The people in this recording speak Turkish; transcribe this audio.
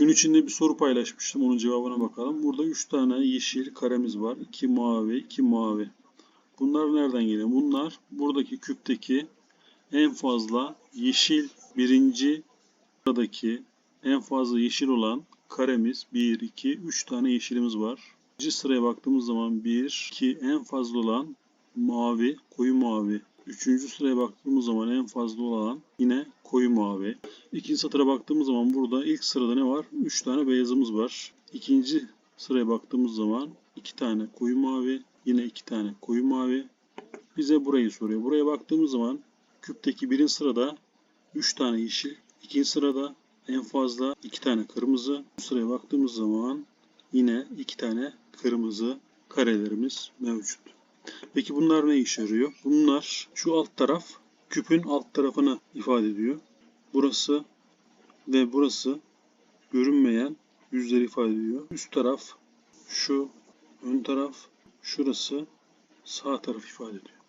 Gün içinde bir soru paylaşmıştım. Onun cevabına bakalım. Burada 3 tane yeşil karemiz var. 2 mavi, 2 mavi. Bunlar nereden geliyor? Bunlar buradaki küpteki en fazla yeşil birinci sıradaki en fazla yeşil olan karemiz 1, 2, 3 tane yeşilimiz var. İkinci sıraya baktığımız zaman 1, 2 en fazla olan mavi, koyu mavi. Üçüncü sıraya baktığımız zaman en fazla olan yine koyu mavi. İkinci satıra baktığımız zaman burada ilk sırada ne var? 3 tane beyazımız var. İkinci sıraya baktığımız zaman 2 tane koyu mavi, yine 2 tane koyu mavi. Bize burayı soruyor. Buraya baktığımız zaman küpteki birinci sırada 3 tane yeşil, ikinci sırada en fazla 2 tane kırmızı. Bu sıraya baktığımız zaman yine 2 tane kırmızı karelerimiz mevcut. Peki bunlar ne işe yarıyor? Bunlar şu alt taraf küpün alt tarafını ifade ediyor. Burası ve burası görünmeyen yüzleri ifade ediyor. Üst taraf şu ön taraf şurası sağ taraf ifade ediyor.